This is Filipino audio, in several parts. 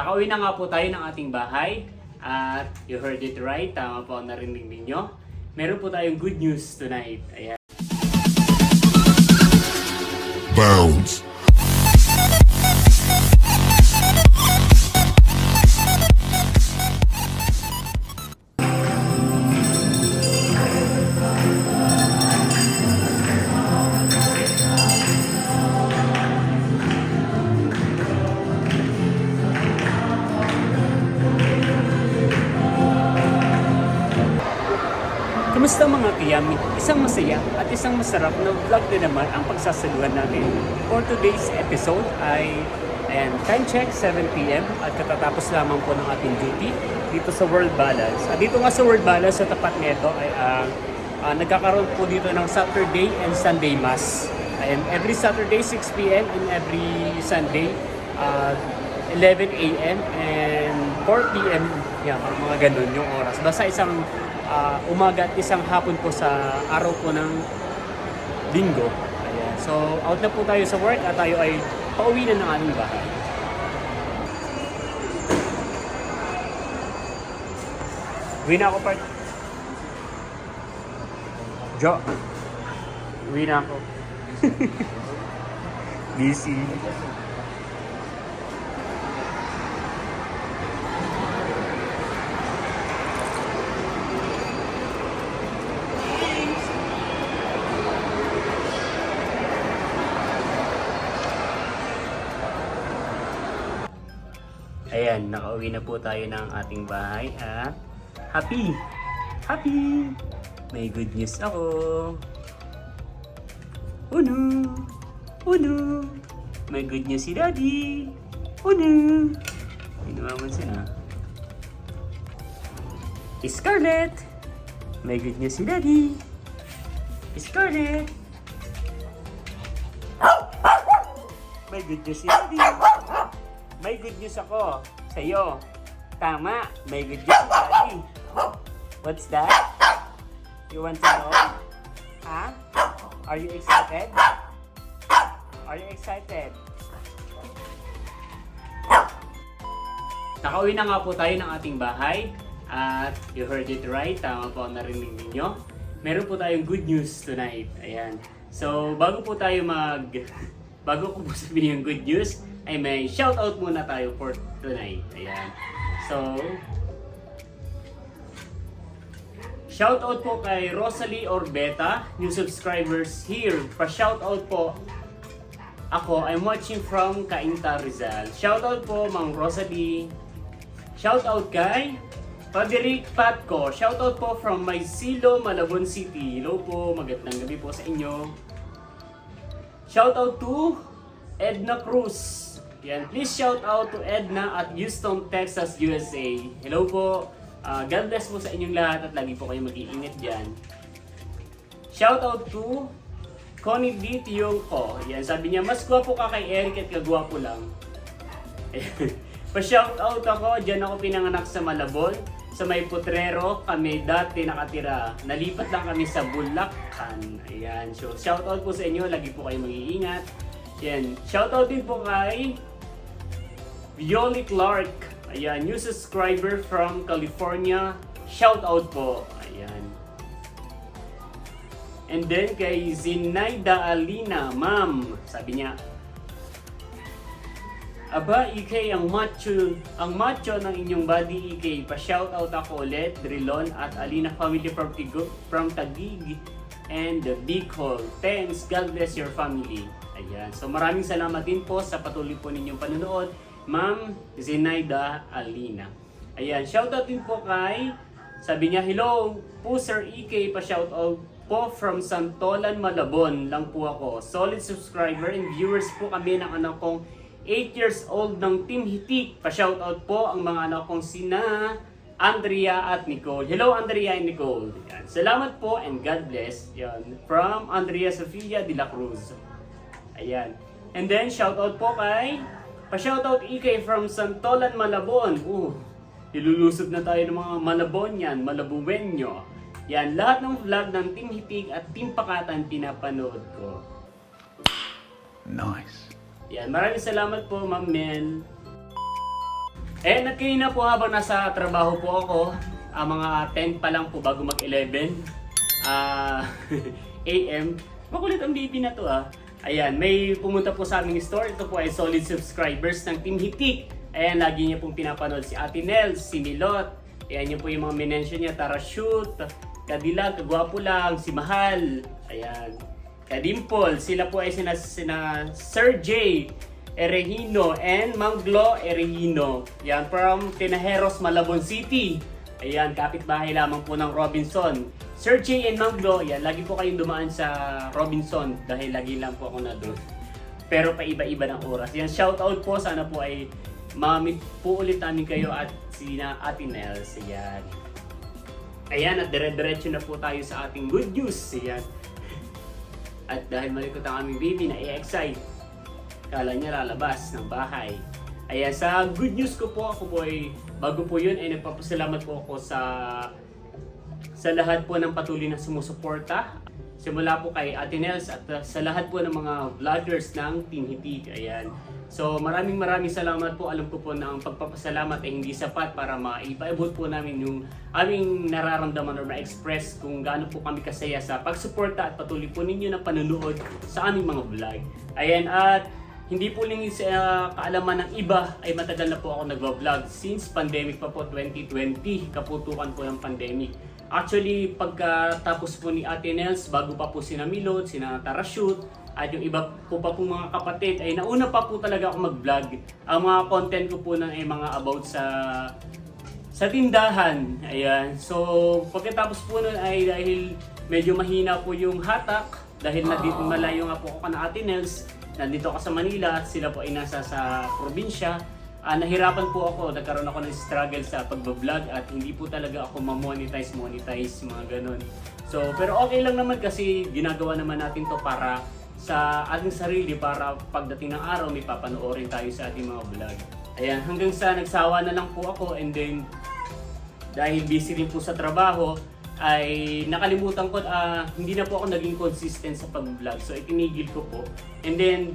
Nakauwi na nga po tayo ng ating bahay at you heard it right, tama po ang narinig ninyo. Meron po tayong good news tonight. Ayan. Bounce. Kumusta mga kiyami? Isang masaya at isang masarap na vlog din naman ang pagsasaluhan natin. For today's episode ay ayan, time check 7pm at katatapos lamang po ng ating duty dito sa World Balance. At dito nga sa World Balance sa tapat nito ay ah, ah, nagkakaroon po dito ng Saturday and Sunday Mass. Ayan, every Saturday 6pm and every Sunday ah, 11 a.m. and 4 p.m. Yan, parang mga ganun yung oras. Basta isang ah, umaga at isang hapon po sa araw po ng linggo. Ayan. So, out na po tayo sa work at tayo ay pauwi na ng aming bahay. Uwi na ako, part. Jo. Uwi na ako. Busy. Ayan, nakauwi na po tayo ng ating bahay at happy! Happy! May good news ako! Uno! Uno! May good news si Daddy! Uno! Hindi naman sila. Scarlett! May good news si Daddy! Scarlett! May good news si Daddy! May good news ako sa iyo. Tama, may good news daddy. What's that? You want to know? Ha? Are you excited? Are you excited? Nakauwi na nga po tayo ng ating bahay at you heard it right, tama po ang narinig ninyo. Meron po tayong good news tonight. Ayan. So, bago po tayo mag... bago ko po sabihin yung good news, ay may shoutout muna tayo for tonight. Ayan. So, shoutout po kay Rosalie Orbeta, new subscribers here. Pa-shoutout po ako, I'm watching from Cainta Rizal. Shoutout po, Mang Rosalie. Shoutout kay Paberic Patco. Shoutout po from Maysilo, Malabon City. Hello po, magandang gabi po sa inyo. Shoutout to Edna Cruz. Yan, please shout out to Edna at Houston, Texas, USA. Hello po. Ah, God bless po sa inyong lahat at lagi po kayo mag-iingat dyan. Shout out to Connie D. Tiongko. Yan, sabi niya, mas gwapo ka kay Eric at kagwapo lang. Pa-shout out ako, dyan ako pinanganak sa Malabon. Sa may Putrero, kami dati nakatira. Nalipat lang kami sa Bulacan. Ayan, so shout out po sa inyo, lagi po kayo mag-iingat. Yan, shout out din po kay Violi Clark. Ayan, new subscriber from California. Shout out po. Ayan. And then kay Zinaida Alina, ma'am, sabi niya, Aba, EK, ang macho, ang macho ng inyong body, EK. Pa-shout out ako ulit, Drilon at Alina family from, Tigo, from Taguig and Bicol. Thanks, God bless your family. Ayan, so maraming salamat din po sa patuloy po ninyong panonood, Ma'am Zinaida Alina. Ayan, shout out din po kay, sabi niya, hello po Sir EK, pa-shout out po from Santolan, Malabon lang po ako. Solid subscriber and viewers po kami ng anak kong 8 years old ng Team Hitik. Pa-shoutout po ang mga anak kong sina Andrea at Nicole. Hello Andrea and Nicole. Yan. Salamat po and God bless. Yan. From Andrea Sofia de la Cruz. Ayan. And then shoutout po kay pa-shoutout EK from Santolan, Malabon. Uh, ilulusot na tayo ng mga Malabon yan, Malabuwenyo. Yan, lahat ng vlog ng Team Hitik at Team Pakatan pinapanood ko. Nice. Yan, maraming salamat po, Ma'am Mel. Eh, at kanina po habang nasa trabaho po ako, ah, mga 10 pa lang po bago mag-11 ah, AM. Makulit ang baby na to ah. Ayan, may pumunta po sa aming store. Ito po ay solid subscribers ng Team Hitik. Ayan, lagi niya pong pinapanood si Ate Nels, si Milot. Ayan yun po yung mga minention niya, Tara Shoot, Kadilag, Kagwapo lang, si Mahal. Ayan. Kadimpol, sila po ay sina, sina Sir J. Erehino and Manglo Erehino. Yan, from Tinajeros, Malabon City. Ayan, kapitbahay lamang po ng Robinson. J and Manglo, yan, lagi po kayong dumaan sa Robinson dahil lagi lang po ako na doon. Pero pa iba-iba ng oras. Yan, shout out po, sana po ay mamit po ulit namin kayo at sina Ate Nels. Ayan. Ayan, at dire-diretso na po tayo sa ating good news. Ayan. At dahil malikot ang aming baby na i-excite, kala niya lalabas ng bahay. Ayan, sa good news ko po, ako po ay, bago po yun, ay nagpapasalamat po ako sa sa lahat po ng patuloy na sumusuporta. Simula po kay Ate Nels at uh, sa lahat po ng mga vloggers ng Team Hitik. Ayan. So maraming maraming salamat po. Alam ko po na ang pagpapasalamat ay hindi sapat para maipaabot po namin yung aming nararamdaman or ma-express kung gaano po kami kasaya sa pagsuporta at patuloy po ninyo na panunood sa aming mga vlog. Ayan at hindi po lang sa uh, kaalaman ng iba ay matagal na po ako nagva-vlog since pandemic pa po 2020, kaputukan po ng pandemic. Actually, pagkatapos po ni Ate Nels, bago pa po sina Milot, sina Tarashoot, at yung iba po pa pong mga kapatid, ay nauna pa po talaga ako mag-vlog. Ang mga content ko po nun ay mga about sa sa tindahan. Ayan. So, pagkatapos po nun ay dahil medyo mahina po yung hatak, dahil nandito malayo nga po ako kana Ate Nels, nandito ako sa Manila, sila po ay nasa sa probinsya. Ah, nahirapan po ako, nagkaroon ako ng struggle sa pagbablog at hindi po talaga ako ma-monetize, monetize, mga ganun. So, pero okay lang naman kasi ginagawa naman natin to para sa ating sarili para pagdating ng araw may papanoorin tayo sa ating mga vlog. Ayan, hanggang sa nagsawa na lang po ako and then dahil busy rin po sa trabaho, ay nakalimutan ko, ah, hindi na po ako naging consistent sa pag-vlog. So, itinigil ko po. And then,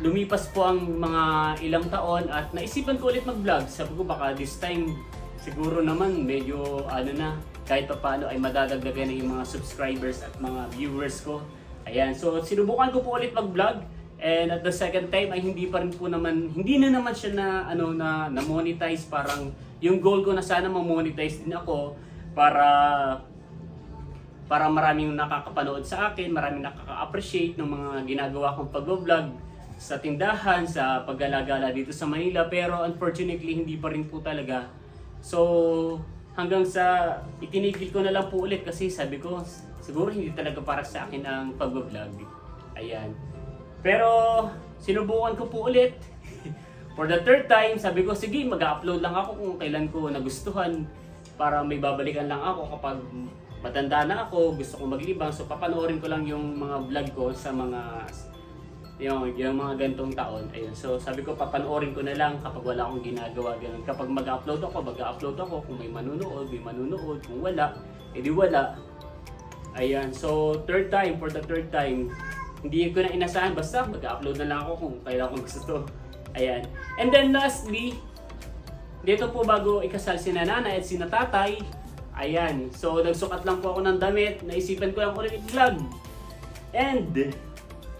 lumipas po ang mga ilang taon at naisipan ko ulit mag-vlog. Sabi ko baka this time siguro naman medyo ano na kahit pa paano ay madadagdagan na yung mga subscribers at mga viewers ko. Ayan, so sinubukan ko po ulit mag-vlog and at the second time ay hindi pa rin po naman hindi na naman siya na ano na na monetize parang yung goal ko na sana ma-monetize din ako para para maraming nakakapanood sa akin, maraming nakaka-appreciate ng mga ginagawa kong pag-vlog sa tindahan, sa paggalagala dito sa Manila. Pero unfortunately, hindi pa rin po talaga. So, hanggang sa itinigil ko na lang po ulit kasi sabi ko, siguro hindi talaga para sa akin ang pag-vlog. Ayan. Pero, sinubukan ko po ulit. For the third time, sabi ko, sige, mag-upload lang ako kung kailan ko nagustuhan para may babalikan lang ako kapag matanda na ako, gusto ko maglibang. So, papanoorin ko lang yung mga vlog ko sa mga yung, yung mga gantong taon. Ayun. So, sabi ko, papanoorin ko na lang kapag wala akong ginagawa. Ganun. Kapag mag-upload ako, mag-upload ako. Kung may manunood, may manunood. Kung wala, edi wala. Ayan. So, third time, for the third time, hindi ko na inasahan. Basta, mag-upload na lang ako kung kailan ko gusto to. Ayan. And then lastly, dito po bago ikasal si nanay at si natatay, ayan. So, nagsukat lang po ako ng damit. Naisipan ko lang ulit i-vlog. And,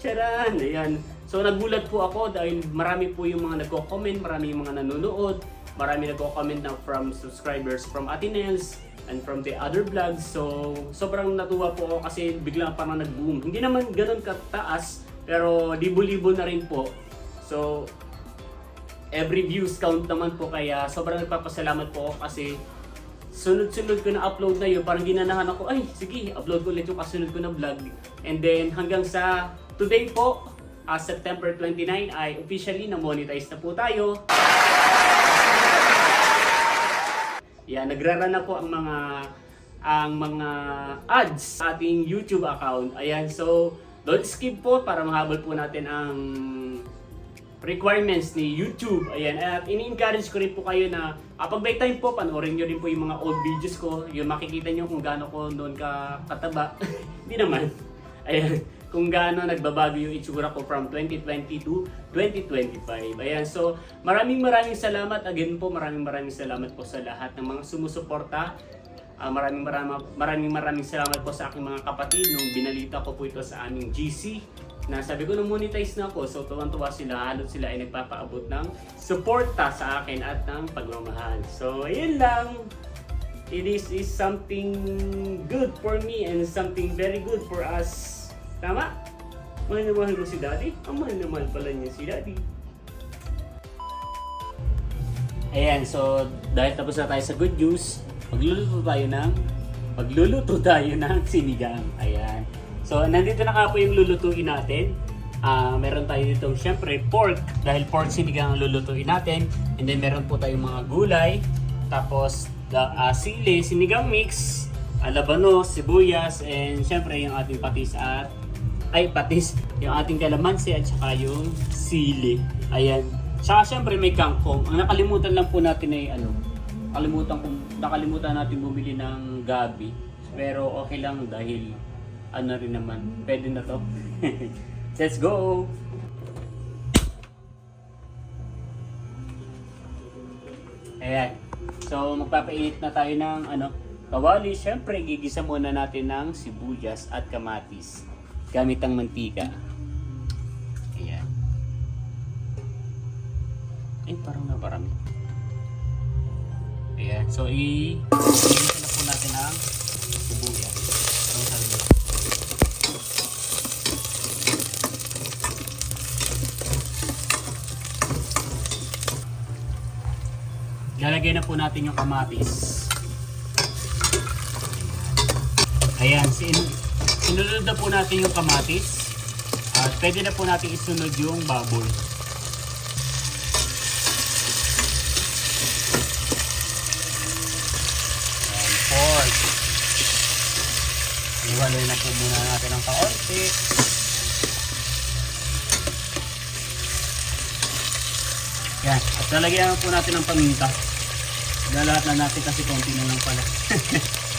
Charan! Ayan. So nagulat po ako dahil marami po yung mga nagko-comment, marami yung mga nanonood, marami nagko-comment na from subscribers from Atinels and from the other vlogs. So sobrang natuwa po ako kasi bigla parang nag-boom. Hindi naman ganun kataas, pero libo-libo na rin po. So every views count naman po kaya sobrang nagpapasalamat po ako kasi sunod-sunod ko na upload na yun, parang ginanahan ako, ay sige, upload ko ulit yung kasunod ko na vlog. And then hanggang sa today po, uh, September 29 ay officially na-monetize na po tayo. Yan, nagrara na po ang mga ang mga ads sa ating YouTube account. Ayan, so don't skip po para mahabol po natin ang requirements ni YouTube. Ayan, at ini-encourage ko rin po kayo na uh, pag may time po, panoorin nyo rin po yung mga old videos ko. Yung makikita nyo kung gaano ko noon ka kataba. Hindi naman. Ayan. kung gaano nagbabago yung itsura ko from 2020 to 2025. Ayan, so maraming maraming salamat. Again po, maraming maraming salamat po sa lahat ng mga sumusuporta. Ah, maraming maraming maraming maraming salamat po sa aking mga kapatid nung binalita ko po ito sa aming GC na sabi ko nung monetize na ako so tuwang-tuwa sila halot sila ay nagpapaabot ng suporta sa akin at ng pagmamahal so ayun lang it is, is something good for me and something very good for us tama? mahal na mahal ko si daddy ang mahal na mahal pala niya si daddy Ayan, so dahil tapos na tayo sa good news, magluluto tayo ng magluluto tayo ng sinigang. Ayan. So nandito na po yung lulutuin natin. Ah, meron tayo ditong syempre pork dahil pork sinigang ang lulutuin natin. And then meron po tayong mga gulay. Tapos the sili, sinigang mix, alabanos, sibuyas, and syempre yung ating patis at ay patis, yung ating kalamansi at saka yung sili. Ayan. Saka syempre may kangkong. Ang nakalimutan lang po natin ay ano, nakalimutan nakalimutan natin bumili ng gabi. Pero okay lang dahil ano rin naman, pwede na to. Let's go! Ayan. So magpapainit na tayo ng ano, kawali. Syempre gigisa muna natin ng sibuyas at kamatis gamit ang mantika. Ayan. Ay, parang naparami. Ayan. So, i- i-gisa na po natin ang sibuyas. Ang sabi nila. Lalagay na po natin yung kamatis. Ayan, sin sinunod na po natin yung kamatis. At pwede na po natin isunod yung baboy. Ayan, pork. Iwalay na po muna natin ng kaunti. Yan. At lalagyan po natin ng paminta. Dahil lahat na natin kasi konti na lang pala.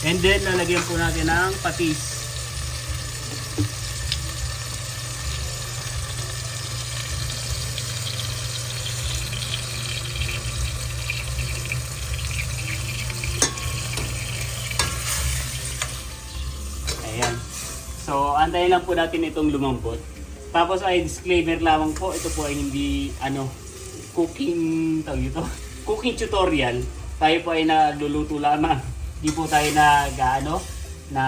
And then, lalagyan po natin ng patis. Ayan. So, antayin lang po natin itong lumambot. Tapos ay disclaimer lamang po, ito po ay hindi ano cooking tawag ito, cooking tutorial. Tayo po ay nagluluto lamang. Hindi po tayo nag ano, na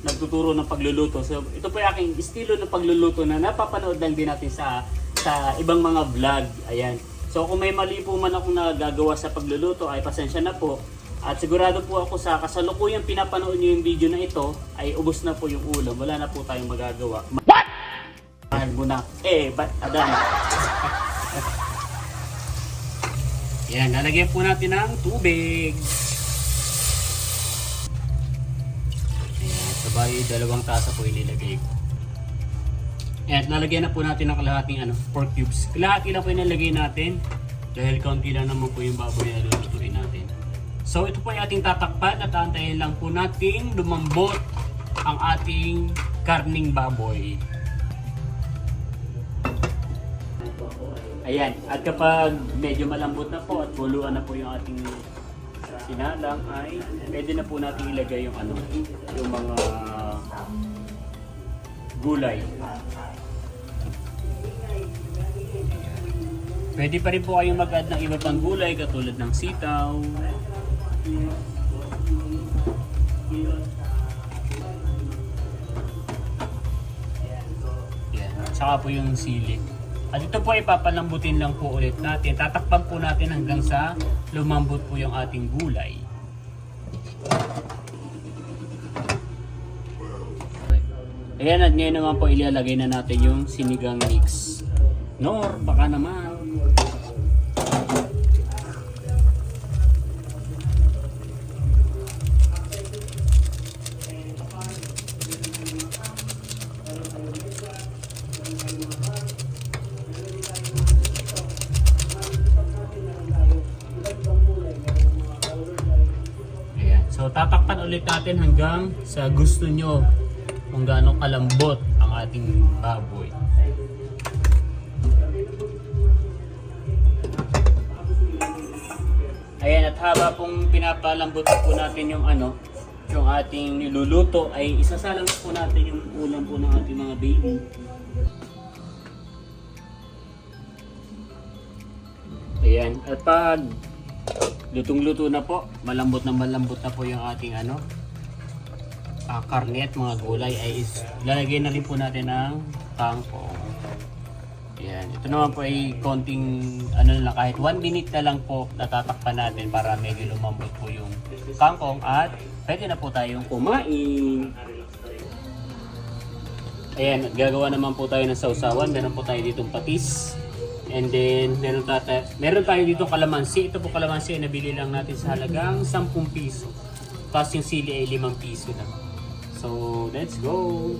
nagtuturo ng pagluluto. So, ito po yung aking estilo ng pagluluto na napapanood lang din natin sa sa ibang mga vlog. Ayan. So, kung may mali po man akong nagagawa sa pagluluto, ay pasensya na po. At sigurado po ako sa kasalukuyang pinapanood nyo yung video na ito, ay ubos na po yung ulam. Wala na po tayong magagawa. What? Mahal mo na. Eh, ba't adan? Yan, lalagyan po natin ng tubig. Ayan, sabay dalawang tasa po inilagay ko. Ayan, lalagyan na po natin ng kalahating ano, pork cubes. Kalahati lang po yung nilagay natin dahil kaunti lang naman po yung baboy na. So ito po yung ating tatakpan at antayin lang po natin lumambot ang ating karning baboy. Ayan, at kapag medyo malambot na po at buluan na po yung ating sinalang ay pwede na po natin ilagay yung ano, yung mga gulay. Pwede pa rin po kayong mag-add ng iba pang gulay katulad ng sitaw. Yan. Tsaka po yung sili. At ito po ay papalambutin lang po ulit natin. Tatakpan po natin hanggang sa lumambot po yung ating gulay. Ayan at ngayon naman po ilalagay na natin yung sinigang mix. Nor, baka naman. Natin hanggang sa gusto nyo kung gaano kalambot ang ating baboy. Ayan, at haba pong pinapalambot po natin yung ano, yung ating niluluto ay isasalang po natin yung ulam po ng ating mga baby. Ayan, at pag lutong-luto na po, malambot na malambot na po yung ating ano, ah, karne at mga gulay ay is, lalagay na rin po natin ng kangkong. Ayan, ito naman po ay konting ano lang, kahit 1 minute na lang po natatakpan natin para medyo lumambot po yung kangkong at pwede na po tayong kumain. Ayan, gagawa naman po tayo ng sausawan. Meron po tayo ditong patis. And then, meron, tata, meron tayo dito kalamansi. Ito po kalamansi nabili lang natin sa halagang 10 piso. Tapos yung sili ay 5 piso lang. So, let's go!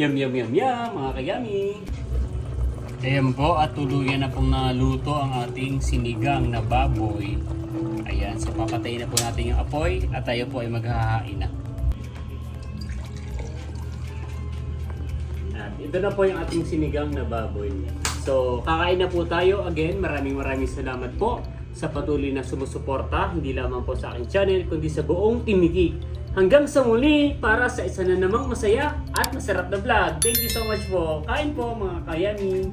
Yum, yum, yum, yum, mga kayami. Ayan po, at tuluyan na pong naluto ang ating sinigang na baboy. Ayan, so papatayin na po natin yung apoy at tayo po ay maghahain na. At ito na po yung ating sinigang na baboy. So, kakain na po tayo. Again, maraming maraming salamat po sa patuloy na sumusuporta, hindi lamang po sa aking channel, kundi sa buong Timiki. Hanggang sa muli, para sa isa na namang masaya at masarap na vlog. Thank you so much po. Kain po mga kayami.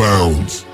Bounds.